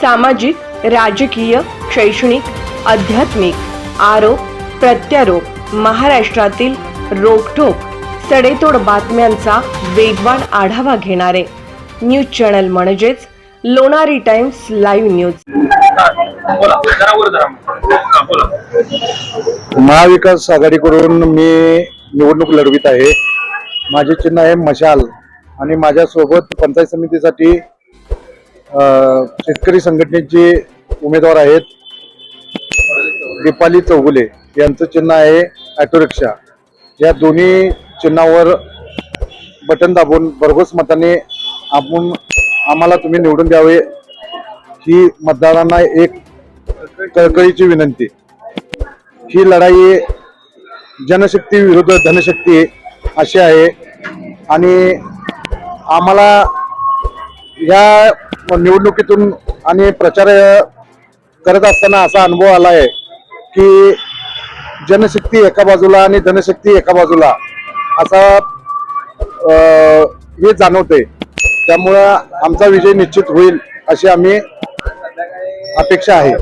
सामाजिक राजकीय शैक्षणिक आध्यात्मिक आरोप प्रत्यारोप महाराष्ट्रातील रोखोक सडेतोड बातम्यांचा वेगवान आढावा घेणारे न्यूज चॅनल म्हणजेच लोणारी टाइम्स लाईव्ह न्यूज. महाविकास आघाडीकडून मी निवडणूक लढवित आहे. माझे चिन्ह आहे मशाल आणि माझ्यासोबत पंचायत समितीसाठी शेतकरी संघटनेचे उमेदवार आहेत दीपाली चौगुले. यांचं चिन्ह आहे ऑटो रिक्षा या दोन्ही चिन्हावर बटन दाबून भरघोस मताने आपण आम्हाला तुम्ही निवडून द्यावे ही मतदारांना एक कळकळीची विनंती. ही लढाई जनशक्ती विरुद्ध धनशक्ती अशी आहे. आणि आम्हाला या निवडणुकीतून आणि प्रचार करत असताना असा अनुभव आला आहे की जनशक्ती एका बाजूला आणि धनशक्ती एका बाजूला असा हे जाणवते त्यामुळं आमचा विजय निश्चित होईल अशी आम्ही अपेक्षा आहे.